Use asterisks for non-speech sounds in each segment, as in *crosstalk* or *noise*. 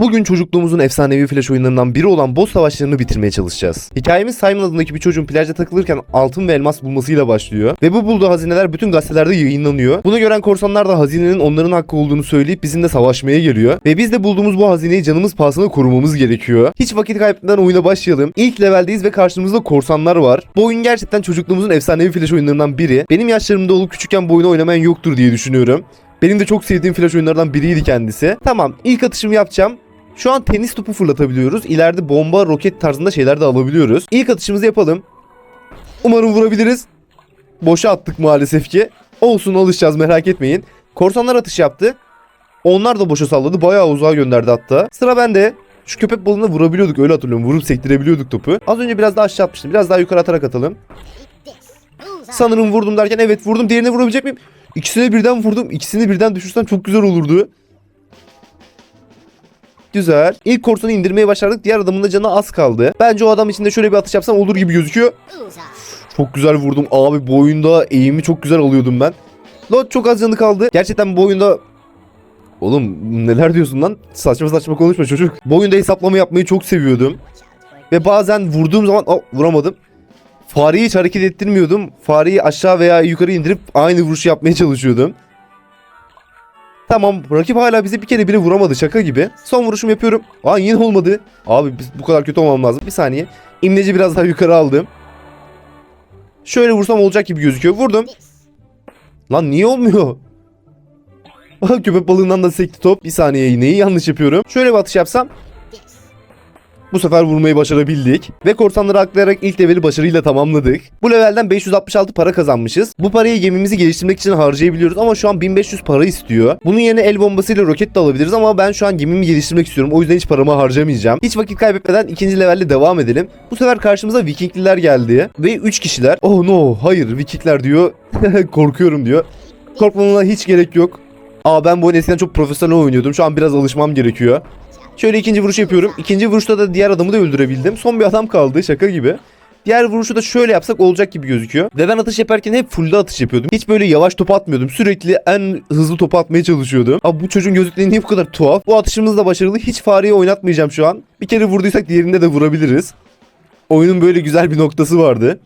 Bugün çocukluğumuzun efsanevi flash oyunlarından biri olan boss savaşlarını bitirmeye çalışacağız. Hikayemiz Simon adındaki bir çocuğun plajda takılırken altın ve elmas bulmasıyla başlıyor. Ve bu bulduğu hazineler bütün gazetelerde yayınlanıyor. Bunu gören korsanlar da hazinenin onların hakkı olduğunu söyleyip bizimle savaşmaya geliyor. Ve biz de bulduğumuz bu hazineyi canımız pahasına korumamız gerekiyor. Hiç vakit kaybetmeden oyuna başlayalım. İlk leveldeyiz ve karşımızda korsanlar var. Bu oyun gerçekten çocukluğumuzun efsanevi flash oyunlarından biri. Benim yaşlarımda olup küçükken bu oyunu oynamayan yoktur diye düşünüyorum. Benim de çok sevdiğim flash oyunlardan biriydi kendisi. Tamam ilk atışımı yapacağım. Şu an tenis topu fırlatabiliyoruz. İleride bomba, roket tarzında şeyler de alabiliyoruz. İlk atışımızı yapalım. Umarım vurabiliriz. Boşa attık maalesef ki. Olsun alışacağız merak etmeyin. Korsanlar atış yaptı. Onlar da boşa salladı. Bayağı uzağa gönderdi hatta. Sıra bende. Şu köpek balığına vurabiliyorduk öyle hatırlıyorum. Vurup sektirebiliyorduk topu. Az önce biraz daha aşağı atmıştım. Biraz daha yukarı atarak atalım. Sanırım vurdum derken evet vurdum. Diğerine vurabilecek miyim? İkisini birden vurdum. İkisini birden düşürsem çok güzel olurdu. Güzel. İlk korsanı indirmeye başardık. Diğer adamın da canı az kaldı. Bence o adam için de şöyle bir atış yapsam olur gibi gözüküyor. Çok güzel vurdum. Abi bu oyunda eğimi çok güzel alıyordum ben. Lan çok az canı kaldı. Gerçekten bu oyunda... Oğlum neler diyorsun lan? Saçma saçma konuşma çocuk. Bu oyunda hesaplama yapmayı çok seviyordum. Ve bazen vurduğum zaman... Aa, vuramadım. Fareyi hiç hareket ettirmiyordum. Fareyi aşağı veya yukarı indirip aynı vuruşu yapmaya çalışıyordum. Tamam rakip hala bize bir kere bile vuramadı şaka gibi. Son vuruşumu yapıyorum. Aa yine olmadı. Abi bu kadar kötü olmam lazım. Bir saniye. İmleci biraz daha yukarı aldım. Şöyle vursam olacak gibi gözüküyor. Vurdum. Lan niye olmuyor? *laughs* Köpek balığından da sekti top. Bir saniye neyi yanlış yapıyorum. Şöyle bir atış yapsam. Bu sefer vurmayı başarabildik. Ve korsanları aklayarak ilk leveli başarıyla tamamladık. Bu levelden 566 para kazanmışız. Bu parayı gemimizi geliştirmek için harcayabiliyoruz ama şu an 1500 para istiyor. Bunun yerine el bombasıyla roket de alabiliriz ama ben şu an gemimi geliştirmek istiyorum. O yüzden hiç paramı harcamayacağım. Hiç vakit kaybetmeden ikinci levelle devam edelim. Bu sefer karşımıza Vikingliler geldi. Ve 3 kişiler. Oh no hayır Vikingler diyor. *laughs* Korkuyorum diyor. Korkmamına hiç gerek yok. Aa ben bu oyunu eskiden çok profesyonel oynuyordum. Şu an biraz alışmam gerekiyor. Şöyle ikinci vuruş yapıyorum. İkinci vuruşta da diğer adamı da öldürebildim. Son bir adam kaldı şaka gibi. Diğer vuruşu da şöyle yapsak olacak gibi gözüküyor. Ve ben atış yaparken hep fullde atış yapıyordum. Hiç böyle yavaş top atmıyordum. Sürekli en hızlı topu atmaya çalışıyordum. Abi bu çocuğun gözlükleri niye bu kadar tuhaf? Bu atışımız da başarılı. Hiç fareyi oynatmayacağım şu an. Bir kere vurduysak diğerinde de vurabiliriz. Oyunun böyle güzel bir noktası vardı.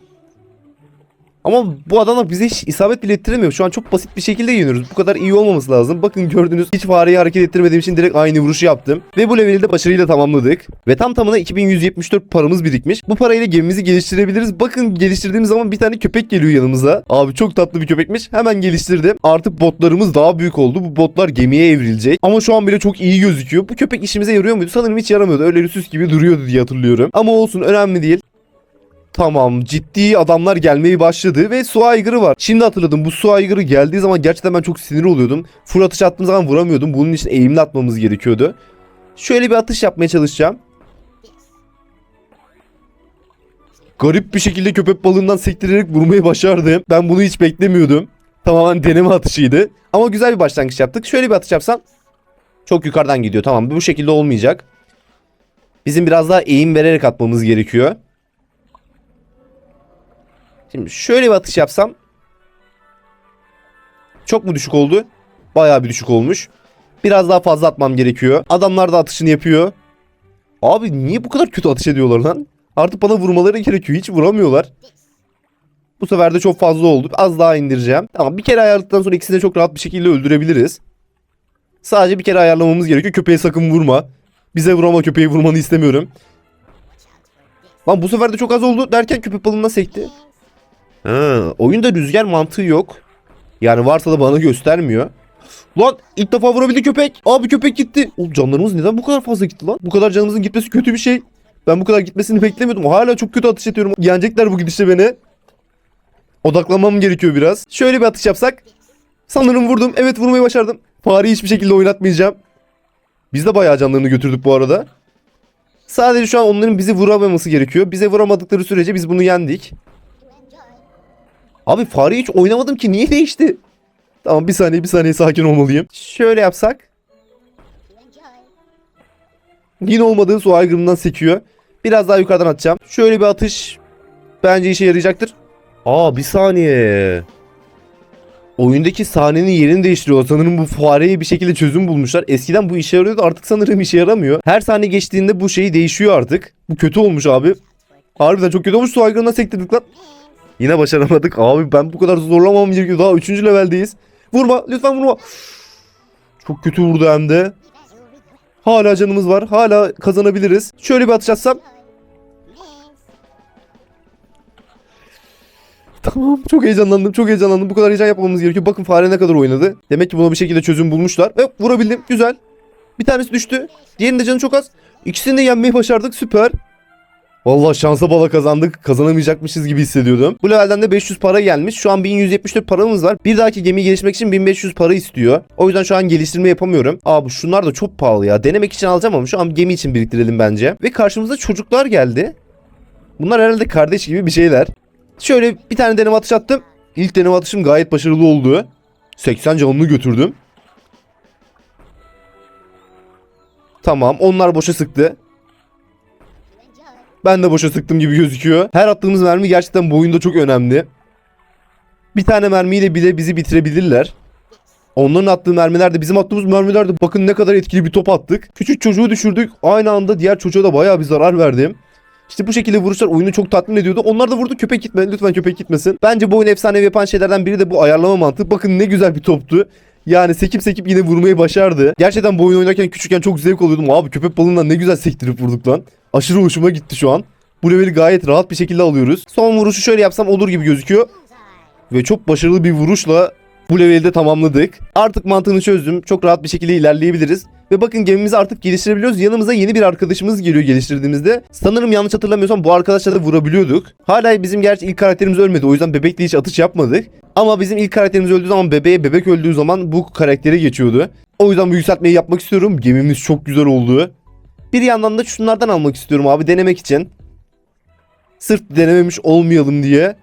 Ama bu adamlar bize hiç isabet bile ettiremiyor. Şu an çok basit bir şekilde yeniyoruz. Bu kadar iyi olmaması lazım. Bakın gördünüz hiç fareyi hareket ettirmediğim için direkt aynı vuruşu yaptım. Ve bu leveli de başarıyla tamamladık. Ve tam tamına 2174 paramız birikmiş. Bu parayla gemimizi geliştirebiliriz. Bakın geliştirdiğimiz zaman bir tane köpek geliyor yanımıza. Abi çok tatlı bir köpekmiş. Hemen geliştirdim. Artık botlarımız daha büyük oldu. Bu botlar gemiye evrilecek. Ama şu an bile çok iyi gözüküyor. Bu köpek işimize yarıyor muydu? Sanırım hiç yaramıyordu. Öyle süs gibi duruyordu diye hatırlıyorum. Ama olsun önemli değil. Tamam ciddi adamlar gelmeye başladı ve su aygırı var. Şimdi hatırladım bu su aygırı geldiği zaman gerçekten ben çok sinir oluyordum. Full atış attığım zaman vuramıyordum. Bunun için eğimli atmamız gerekiyordu. Şöyle bir atış yapmaya çalışacağım. Garip bir şekilde köpek balığından sektirerek vurmayı başardım. Ben bunu hiç beklemiyordum. Tamamen deneme atışıydı. Ama güzel bir başlangıç yaptık. Şöyle bir atış yapsam. Çok yukarıdan gidiyor. Tamam bu şekilde olmayacak. Bizim biraz daha eğim vererek atmamız gerekiyor. Şimdi şöyle bir atış yapsam. Çok mu düşük oldu? Bayağı bir düşük olmuş. Biraz daha fazla atmam gerekiyor. Adamlar da atışını yapıyor. Abi niye bu kadar kötü atış ediyorlar lan? Artık bana vurmaları gerekiyor. Hiç vuramıyorlar. Bu sefer de çok fazla oldu. Az daha indireceğim. Tamam bir kere ayarladıktan sonra ikisini de çok rahat bir şekilde öldürebiliriz. Sadece bir kere ayarlamamız gerekiyor. Köpeğe sakın vurma. Bize vurama köpeği vurmanı istemiyorum. Lan bu sefer de çok az oldu derken köpek balığına sekti. Ha, oyunda rüzgar mantığı yok. Yani varsa da bana göstermiyor. Lan ilk defa vurabildi köpek. Abi köpek gitti. Oğlum canlarımız neden bu kadar fazla gitti lan? Bu kadar canımızın gitmesi kötü bir şey. Ben bu kadar gitmesini beklemiyordum. Hala çok kötü atış ediyorum. Yenecekler bu gidişle beni. Odaklanmam gerekiyor biraz. Şöyle bir atış yapsak. Sanırım vurdum. Evet vurmayı başardım. Fareyi hiçbir şekilde oynatmayacağım. Biz de bayağı canlarını götürdük bu arada. Sadece şu an onların bizi vuramaması gerekiyor. Bize vuramadıkları sürece biz bunu yendik. Abi fareyi hiç oynamadım ki niye değişti? Tamam bir saniye bir saniye sakin olmalıyım. Şöyle yapsak. Yine olmadığı su aygırından sekiyor. Biraz daha yukarıdan atacağım. Şöyle bir atış bence işe yarayacaktır. Aa bir saniye. oyundaki sahnenin yerini değiştiriyor. Sanırım bu fareye bir şekilde çözüm bulmuşlar. Eskiden bu işe yarıyordu artık sanırım işe yaramıyor. Her sahne geçtiğinde bu şey değişiyor artık. Bu kötü olmuş abi. Harbiden çok kötü olmuş. Su aygırına sektirdik lan. Yine başaramadık. Abi ben bu kadar zorlamam gerekiyor. Daha 3. leveldeyiz. Vurma. Lütfen vurma. Çok kötü vurdu hem de. Hala canımız var. Hala kazanabiliriz. Şöyle bir atış. Tamam çok heyecanlandım çok heyecanlandım. Bu kadar heyecan yapmamamız gerekiyor. Bakın fare ne kadar oynadı. Demek ki buna bir şekilde çözüm bulmuşlar. Ve vurabildim güzel. Bir tanesi düştü. Diğerinin de canı çok az. İkisini de yenmeyi başardık süper. Vallahi şansa bala kazandık. Kazanamayacakmışız gibi hissediyordum. Bu levelden de 500 para gelmiş. Şu an 1174 paramız var. Bir dahaki gemiyi geliştirmek için 1500 para istiyor. O yüzden şu an geliştirme yapamıyorum. Aa bu şunlar da çok pahalı ya. Denemek için alacağım ama şu an gemi için biriktirelim bence. Ve karşımıza çocuklar geldi. Bunlar herhalde kardeş gibi bir şeyler. Şöyle bir tane deneme atış attım. İlk deneme atışım gayet başarılı oldu. 80 canını götürdüm. Tamam onlar boşa sıktı. Ben de boşa sıktım gibi gözüküyor. Her attığımız mermi gerçekten bu oyunda çok önemli. Bir tane mermiyle bile bizi bitirebilirler. Onların attığı mermiler de bizim attığımız mermiler de bakın ne kadar etkili bir top attık. Küçük çocuğu düşürdük. Aynı anda diğer çocuğa da bayağı bir zarar verdim. İşte bu şekilde vuruşlar oyunu çok tatmin ediyordu. Onlar da vurdu köpek gitme. Lütfen köpek gitmesin. Bence bu oyunu efsanevi yapan şeylerden biri de bu ayarlama mantığı. Bakın ne güzel bir toptu. Yani sekip sekip yine vurmayı başardı. Gerçekten bu oyunu oynarken küçükken çok zevk alıyordum. Abi köpek balığından ne güzel sektirip vurduk lan. Aşırı hoşuma gitti şu an. Bu leveli gayet rahat bir şekilde alıyoruz. Son vuruşu şöyle yapsam olur gibi gözüküyor. Ve çok başarılı bir vuruşla bu leveli de tamamladık. Artık mantığını çözdüm. Çok rahat bir şekilde ilerleyebiliriz. Ve bakın gemimizi artık geliştirebiliyoruz. Yanımıza yeni bir arkadaşımız geliyor geliştirdiğimizde. Sanırım yanlış hatırlamıyorsam bu arkadaşla da vurabiliyorduk. Hala bizim gerçi ilk karakterimiz ölmedi. O yüzden bebekle hiç atış yapmadık. Ama bizim ilk karakterimiz öldüğü zaman bebeğe bebek öldüğü zaman bu karaktere geçiyordu. O yüzden bu yükseltmeyi yapmak istiyorum. Gemimiz çok güzel oldu. Bir yandan da şunlardan almak istiyorum abi denemek için. Sırf denememiş olmayalım diye.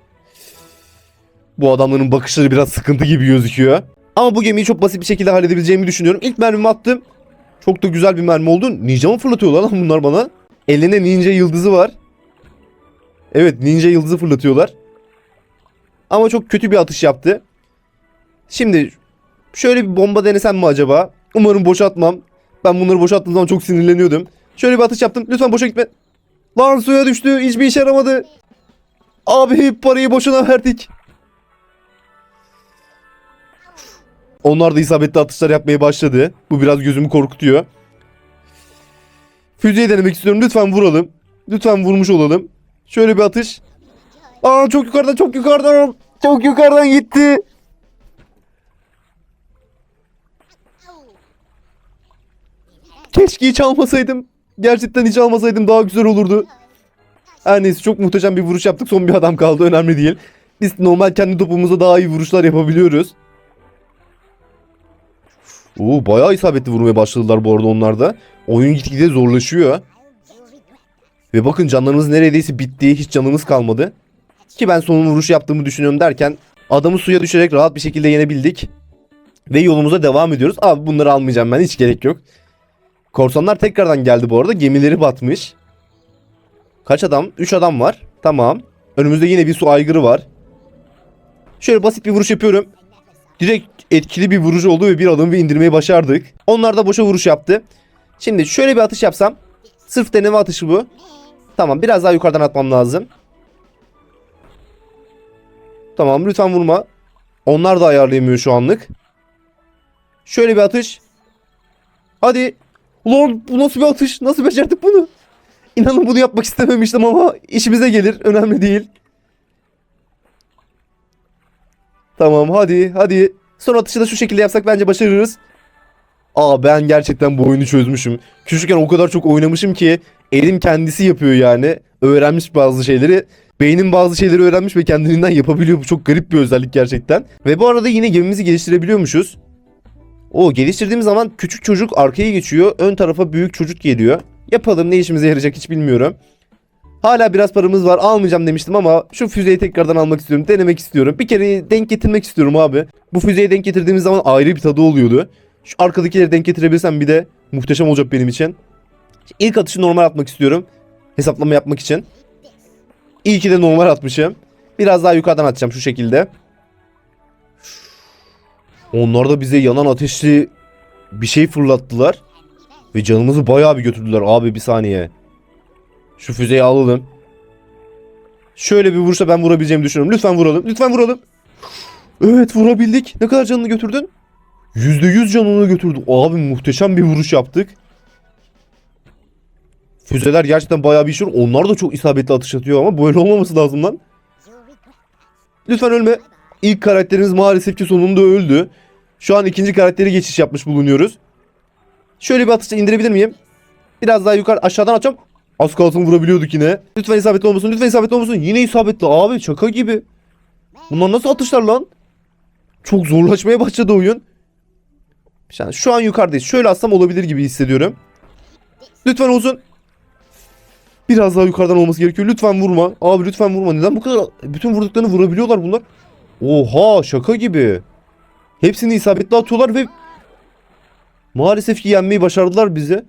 Bu adamların bakışları biraz sıkıntı gibi gözüküyor. Ama bu gemiyi çok basit bir şekilde halledebileceğimi düşünüyorum. İlk mermimi attım. Çok da güzel bir mermi oldu. Ninja mı fırlatıyorlar lan bunlar bana? Eline ninja yıldızı var. Evet ninja yıldızı fırlatıyorlar. Ama çok kötü bir atış yaptı. Şimdi şöyle bir bomba denesem mi acaba? Umarım boşaltmam. Ben bunları boşalttığım zaman çok sinirleniyordum. Şöyle bir atış yaptım. Lütfen boşa gitme. Lan suya düştü. Hiçbir işe yaramadı. Abi parayı boşuna verdik. Onlar da isabetli atışlar yapmaya başladı. Bu biraz gözümü korkutuyor. Füzeyi denemek istiyorum. Lütfen vuralım. Lütfen vurmuş olalım. Şöyle bir atış. Aa çok yukarıdan çok yukarıdan. Çok yukarıdan gitti. Keşke hiç almasaydım. Gerçekten hiç almasaydım daha güzel olurdu. Her neyse çok muhteşem bir vuruş yaptık. Son bir adam kaldı. Önemli değil. Biz normal kendi topumuzda daha iyi vuruşlar yapabiliyoruz. Oo bayağı isabetli vurmaya başladılar bu arada onlar da. Oyun gitgide zorlaşıyor. Ve bakın canlarımız neredeyse bitti. Hiç canımız kalmadı. Ki ben son vuruş yaptığımı düşünüyorum derken adamı suya düşerek rahat bir şekilde yenebildik. Ve yolumuza devam ediyoruz. Abi bunları almayacağım ben hiç gerek yok. Korsanlar tekrardan geldi bu arada. Gemileri batmış. Kaç adam? 3 adam var. Tamam. Önümüzde yine bir su aygırı var. Şöyle basit bir vuruş yapıyorum. Direkt etkili bir vuruş oldu ve bir adamı indirmeyi başardık. Onlar da boşa vuruş yaptı. Şimdi şöyle bir atış yapsam. Sırf deneme atışı bu. Tamam biraz daha yukarıdan atmam lazım. Tamam lütfen vurma. Onlar da ayarlayamıyor şu anlık. Şöyle bir atış. Hadi. Ulan bu nasıl bir atış? Nasıl becerdik bunu? İnanın bunu yapmak istememiştim ama işimize gelir. Önemli değil. Tamam hadi hadi. Son atışı da şu şekilde yapsak bence başarırız. Aa ben gerçekten bu oyunu çözmüşüm. Küçükken o kadar çok oynamışım ki elim kendisi yapıyor yani. Öğrenmiş bazı şeyleri. Beynim bazı şeyleri öğrenmiş ve kendiliğinden yapabiliyor. Bu çok garip bir özellik gerçekten. Ve bu arada yine gemimizi geliştirebiliyormuşuz. O geliştirdiğimiz zaman küçük çocuk arkaya geçiyor. Ön tarafa büyük çocuk geliyor. Yapalım ne işimize yarayacak hiç bilmiyorum. Hala biraz paramız var almayacağım demiştim ama şu füzeyi tekrardan almak istiyorum. Denemek istiyorum. Bir kere denk getirmek istiyorum abi. Bu füzeyi denk getirdiğimiz zaman ayrı bir tadı oluyordu. Şu arkadakileri denk getirebilsem bir de muhteşem olacak benim için. İlk atışı normal atmak istiyorum. Hesaplama yapmak için. İyi ki de normal atmışım. Biraz daha yukarıdan atacağım şu şekilde. Onlar da bize yanan ateşli bir şey fırlattılar. Ve canımızı bayağı bir götürdüler. Abi bir saniye. Şu füzeyi alalım. Şöyle bir vuruşla ben vurabileceğimi düşünüyorum. Lütfen vuralım. Lütfen vuralım. Evet vurabildik. Ne kadar canını götürdün? %100 canını götürdü. Abi muhteşem bir vuruş yaptık. Füzeler gerçekten bayağı bir iş var. Onlar da çok isabetli atış atıyor ama böyle olmaması lazım lan. Lütfen ölme. İlk karakterimiz maalesef ki sonunda öldü. Şu an ikinci karakteri geçiş yapmış bulunuyoruz. Şöyle bir atışla indirebilir miyim? Biraz daha yukarı aşağıdan atacağım. Az kalsın vurabiliyorduk yine. Lütfen isabetli olmasın. Lütfen isabetli olmasın. Yine isabetli. Abi şaka gibi. Bunlar nasıl atışlar lan? Çok zorlaşmaya başladı oyun. Yani şu an yukarıdayız. Şöyle atsam olabilir gibi hissediyorum. Lütfen olsun. Biraz daha yukarıdan olması gerekiyor. Lütfen vurma. Abi lütfen vurma. Neden bu kadar bütün vurduklarını vurabiliyorlar bunlar? Oha şaka gibi. Hepsini isabetli atıyorlar ve maalesef ki yenmeyi başardılar bize.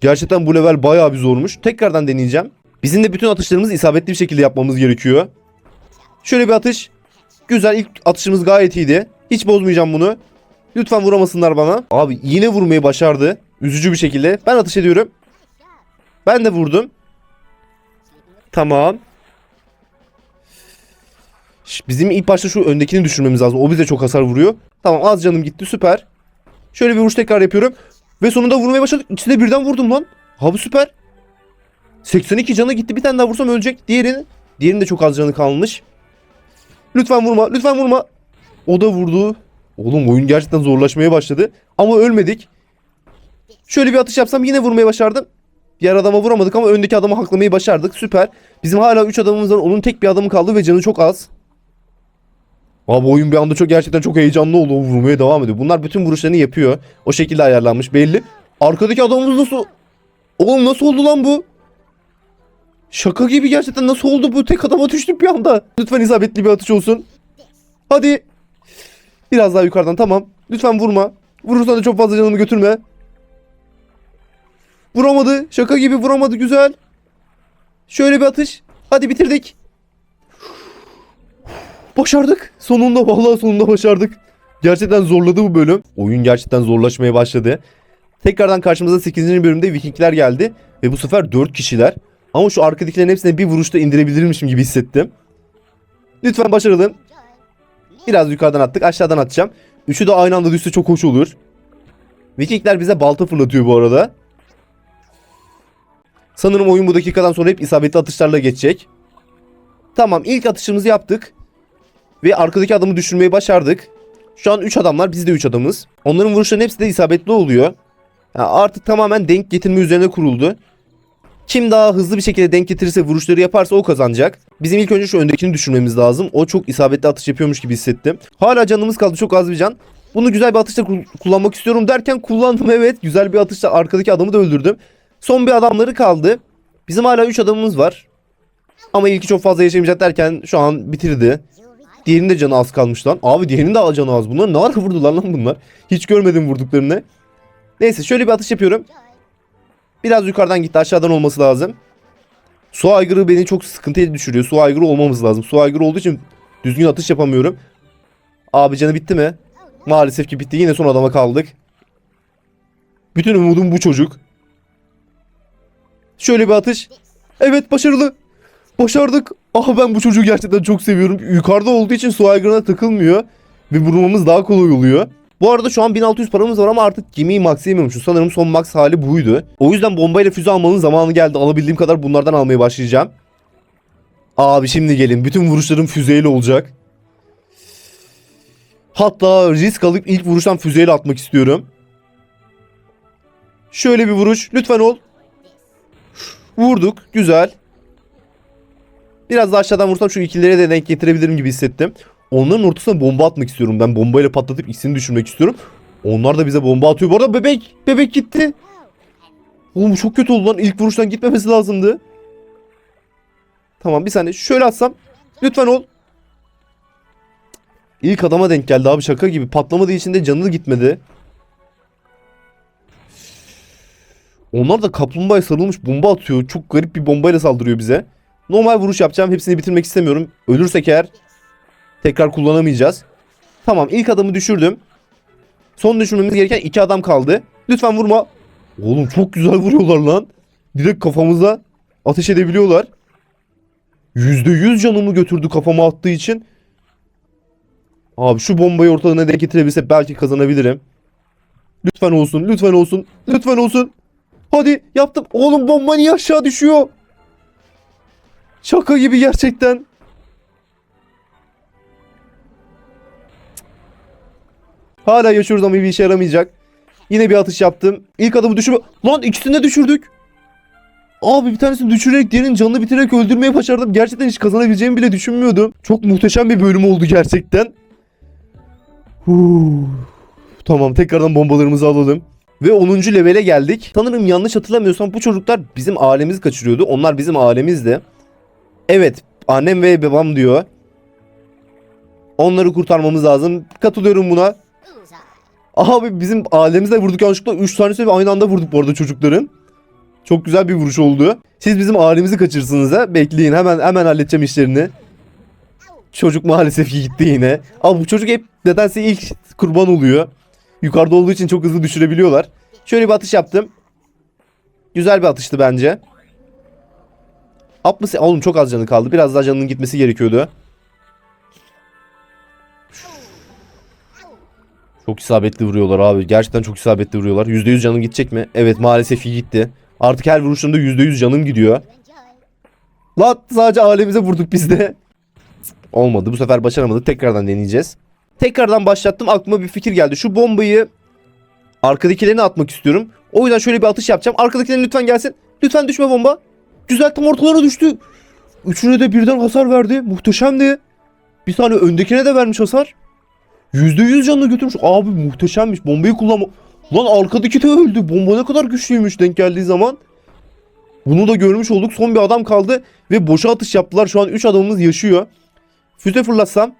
Gerçekten bu level bayağı bir zormuş. Tekrardan deneyeceğim. Bizim de bütün atışlarımızı isabetli bir şekilde yapmamız gerekiyor. Şöyle bir atış. Güzel ilk atışımız gayet iyiydi. Hiç bozmayacağım bunu. Lütfen vuramasınlar bana. Abi yine vurmayı başardı. Üzücü bir şekilde. Ben atış ediyorum. Ben de vurdum. Tamam. Bizim ilk başta şu öndekini düşürmemiz lazım. O bize çok hasar vuruyor. Tamam az canım gitti süper. Şöyle bir vuruş tekrar yapıyorum. Ve sonunda vurmaya başladık. İkisini de birden vurdum lan. Ha bu süper. 82 canı gitti. Bir tane daha vursam ölecek. Diğerini. Diğerinin de çok az canı kalmış. Lütfen vurma. Lütfen vurma. O da vurdu. Oğlum oyun gerçekten zorlaşmaya başladı. Ama ölmedik. Şöyle bir atış yapsam yine vurmaya başardım. Diğer adama vuramadık ama öndeki adamı haklamayı başardık. Süper. Bizim hala 3 adamımız var. Onun tek bir adamı kaldı ve canı çok az. Abi oyun bir anda çok gerçekten çok heyecanlı oldu. Vurmaya devam ediyor. Bunlar bütün vuruşlarını yapıyor. O şekilde ayarlanmış belli. Arkadaki adamımız nasıl... Oğlum nasıl oldu lan bu? Şaka gibi gerçekten nasıl oldu bu? Tek adama düştük bir anda. Lütfen isabetli bir atış olsun. Hadi. Biraz daha yukarıdan tamam. Lütfen vurma. Vurursan da çok fazla canımı götürme. Vuramadı. Şaka gibi vuramadı. Güzel. Şöyle bir atış. Hadi bitirdik. Başardık. Sonunda vallahi sonunda başardık. Gerçekten zorladı bu bölüm. Oyun gerçekten zorlaşmaya başladı. Tekrardan karşımıza 8. bölümde Vikingler geldi. Ve bu sefer 4 kişiler. Ama şu arkadakilerin hepsini bir vuruşta indirebilirmişim gibi hissettim. Lütfen başaralım. Biraz yukarıdan attık. Aşağıdan atacağım. Üçü de aynı anda düşse çok hoş olur. Vikingler bize balta fırlatıyor bu arada. Sanırım oyun bu dakikadan sonra hep isabetli atışlarla geçecek. Tamam ilk atışımızı yaptık. Ve arkadaki adamı düşürmeyi başardık. Şu an 3 adamlar biz de 3 adamız. Onların vuruşların hepsi de isabetli oluyor. Yani artık tamamen denk getirme üzerine kuruldu. Kim daha hızlı bir şekilde denk getirirse vuruşları yaparsa o kazanacak. Bizim ilk önce şu öndekini düşürmemiz lazım. O çok isabetli atış yapıyormuş gibi hissettim. Hala canımız kaldı çok az bir can. Bunu güzel bir atışla kul- kullanmak istiyorum derken kullandım *laughs* evet. Güzel bir atışla arkadaki adamı da öldürdüm. Son bir adamları kaldı. Bizim hala 3 adamımız var. Ama ilki çok fazla yaşamayacak derken şu an bitirdi. Diğerinin de canı az kalmış lan. Abi diğerinin de canı az. Bunlar ne ara vurdular lan bunlar? Hiç görmedim vurduklarını. Neyse şöyle bir atış yapıyorum. Biraz yukarıdan gitti aşağıdan olması lazım. Su aygırı beni çok sıkıntıya düşürüyor. Su aygırı olmamız lazım. Su aygırı olduğu için düzgün atış yapamıyorum. Abi canı bitti mi? Maalesef ki bitti. Yine son adama kaldık. Bütün umudum bu çocuk. Şöyle bir atış. Evet başarılı. Başardık. Ah ben bu çocuğu gerçekten çok seviyorum. Yukarıda olduğu için su aygırına takılmıyor. Ve vurmamız daha kolay oluyor. Bu arada şu an 1600 paramız var ama artık gemiyi maxlayamıyormuşuz. Sanırım son max hali buydu. O yüzden bombayla füze almanın zamanı geldi. Alabildiğim kadar bunlardan almaya başlayacağım. Abi şimdi gelin. Bütün vuruşlarım füzeyle olacak. Hatta risk alıp ilk vuruştan füzeyle atmak istiyorum. Şöyle bir vuruş. Lütfen ol. Vurduk. Güzel. Biraz daha aşağıdan vursam şu ikililere de denk getirebilirim gibi hissettim. Onların ortasına bomba atmak istiyorum. Ben bombayla patlatıp ikisini düşürmek istiyorum. Onlar da bize bomba atıyor. Bu arada bebek. Bebek gitti. Oğlum çok kötü oldu lan. İlk vuruştan gitmemesi lazımdı. Tamam bir saniye. Şöyle atsam. Lütfen ol. İlk adama denk geldi abi şaka gibi. Patlamadığı için de canı gitmedi. Onlar da kaplumbağaya sarılmış bomba atıyor. Çok garip bir bombayla saldırıyor bize. Normal vuruş yapacağım. Hepsini bitirmek istemiyorum. Ölürsek eğer tekrar kullanamayacağız. Tamam ilk adamı düşürdüm. Son düşürmemiz gereken iki adam kaldı. Lütfen vurma. Oğlum çok güzel vuruyorlar lan. Direkt kafamıza ateş edebiliyorlar. %100 canımı götürdü kafama attığı için. Abi şu bombayı ortadan denk getirebilse belki kazanabilirim. Lütfen olsun, lütfen olsun, lütfen olsun. Hadi yaptım. Oğlum bomba niye aşağı düşüyor? Şaka gibi gerçekten. Hala yaşıyoruz ama bir işe yaramayacak. Yine bir atış yaptım. İlk adamı düşürme... Lan ikisini de düşürdük. Abi bir tanesini düşürerek diğerinin canını bitirerek öldürmeyi başardım. Gerçekten hiç kazanabileceğimi bile düşünmüyordum. Çok muhteşem bir bölüm oldu gerçekten. Huu. Tamam tekrardan bombalarımızı alalım. Ve 10. levele geldik. Sanırım yanlış hatırlamıyorsam bu çocuklar bizim ailemizi kaçırıyordu. Onlar bizim ailemizdi. Evet annem ve babam diyor. Onları kurtarmamız lazım. Katılıyorum buna. Abi bizim ailemizle vurduk yanlışlıkla 3 tanesi ve aynı anda vurduk bu arada çocukların. Çok güzel bir vuruş oldu. Siz bizim ailemizi kaçırsınız ha. Bekleyin hemen hemen halledeceğim işlerini. Çocuk maalesef gitti yine. Abi bu çocuk hep nedense ilk kurban oluyor. Yukarıda olduğu için çok hızlı düşürebiliyorlar. Şöyle bir atış yaptım. Güzel bir atıştı bence. 60 oğlum çok az canı kaldı. Biraz daha canının gitmesi gerekiyordu. Çok isabetli vuruyorlar abi. Gerçekten çok isabetli vuruyorlar. %100 canım gidecek mi? Evet maalesef ki gitti. Artık her vuruşunda %100 canım gidiyor. Lan sadece alemize vurduk biz de. Olmadı. Bu sefer başaramadık. Tekrardan deneyeceğiz. Tekrardan başlattım. Aklıma bir fikir geldi. Şu bombayı arkadakilerine atmak istiyorum. O yüzden şöyle bir atış yapacağım. Arkadakilerin lütfen gelsin. Lütfen düşme bomba. Güzel tam ortalarına düştü. Üçüne de birden hasar verdi. Muhteşemdi. Bir tane öndekine de vermiş hasar. %100 canını götürmüş. Abi muhteşemmiş. Bombayı kullanma. Lan arkadaki de öldü. Bomba ne kadar güçlüymüş denk geldiği zaman. Bunu da görmüş olduk. Son bir adam kaldı. Ve boşa atış yaptılar. Şu an 3 adamımız yaşıyor. Füze fırlatsam.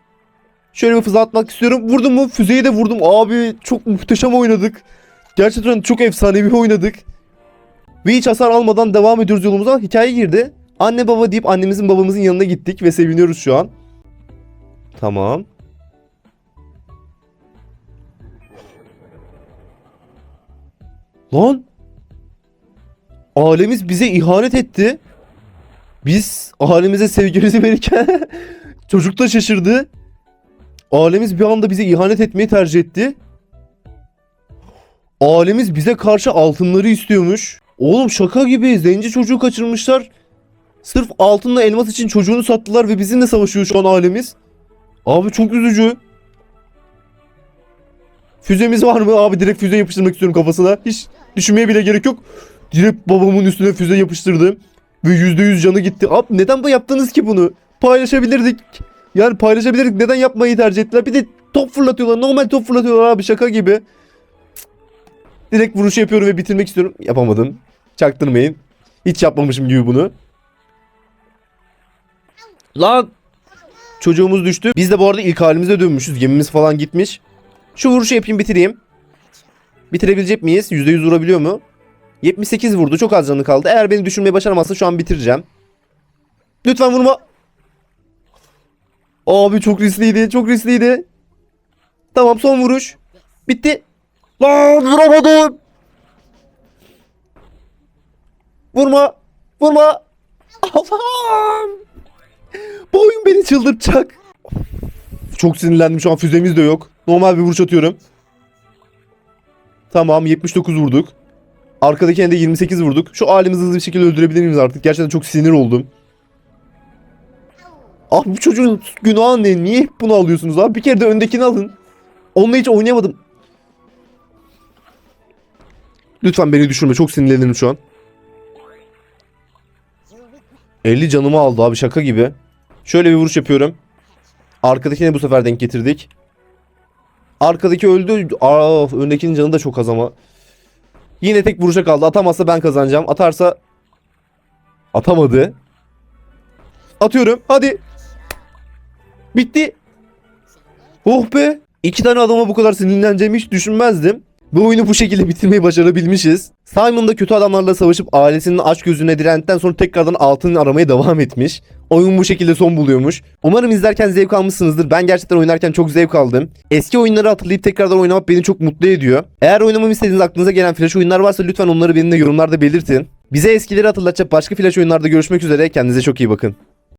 Şöyle bir füze atmak istiyorum. Vurdum mu? Füzeyi de vurdum. Abi çok muhteşem oynadık. Gerçekten çok efsanevi oynadık. Ve hiç hasar almadan devam ediyoruz yolumuza. Hikaye girdi. Anne baba deyip annemizin babamızın yanına gittik ve seviniyoruz şu an. Tamam. Lan. Ailemiz bize ihanet etti. Biz ailemize sevgimizi verirken *laughs* çocuk da şaşırdı. Ailemiz bir anda bize ihanet etmeyi tercih etti. Ailemiz bize karşı altınları istiyormuş. Oğlum şaka gibi zenci çocuğu kaçırmışlar. Sırf altınla elmas için çocuğunu sattılar ve bizimle savaşıyor şu an ailemiz. Abi çok üzücü. Füzemiz var mı? Abi direkt füze yapıştırmak istiyorum kafasına. Hiç düşünmeye bile gerek yok. Direkt babamın üstüne füze yapıştırdım. Ve %100 canı gitti. Abi neden bu yaptınız ki bunu? Paylaşabilirdik. Yani paylaşabilirdik. Neden yapmayı tercih ettiler? Bir de top fırlatıyorlar. Normal top fırlatıyorlar abi şaka gibi. Direkt vuruş yapıyorum ve bitirmek istiyorum. Yapamadım. Çaktırmayın. Hiç yapmamışım gibi bunu. Lan! Çocuğumuz düştü. Biz de bu arada ilk halimize dönmüşüz. Gemimiz falan gitmiş. Şu vuruşu yapayım bitireyim. Bitirebilecek miyiz? %100 vurabiliyor mu? 78 vurdu. Çok az canı kaldı. Eğer beni düşürmeyi başaramazsa şu an bitireceğim. Lütfen vurma. Abi çok riskliydi. Çok riskliydi. Tamam son vuruş. Bitti. Lan vuramadım. Vurma. Vurma. Allah'ım. Bu oyun beni çıldırtacak. Çok sinirlendim şu an füzemiz de yok. Normal bir vuruş atıyorum. Tamam 79 vurduk. Arkadakine de 28 vurduk. Şu halimizi hızlı bir şekilde öldürebilir miyiz artık? Gerçekten çok sinir oldum. Abi bu çocuğun günahı ne? Niye hep bunu alıyorsunuz abi? Bir kere de öndekini alın. Onunla hiç oynayamadım. Lütfen beni düşürme. Çok sinirlenirim şu an. 50 canımı aldı abi şaka gibi. Şöyle bir vuruş yapıyorum. Arkadakine bu sefer denk getirdik. Arkadaki öldü. Aa, öndekinin canı da çok az ama. Yine tek vuruşa kaldı. Atamazsa ben kazanacağım. Atarsa atamadı. Atıyorum. Hadi. Bitti. Oh be. İki tane adama bu kadar sinirleneceğimi hiç düşünmezdim. Bu oyunu bu şekilde bitirmeyi başarabilmişiz. Simon da kötü adamlarla savaşıp ailesinin aç gözüne direndikten sonra tekrardan altın aramaya devam etmiş. Oyun bu şekilde son buluyormuş. Umarım izlerken zevk almışsınızdır. Ben gerçekten oynarken çok zevk aldım. Eski oyunları hatırlayıp tekrardan oynamak beni çok mutlu ediyor. Eğer oynamamı istediğiniz aklınıza gelen flash oyunlar varsa lütfen onları benimle yorumlarda belirtin. Bize eskileri hatırlatacak başka flash oyunlarda görüşmek üzere. Kendinize çok iyi bakın.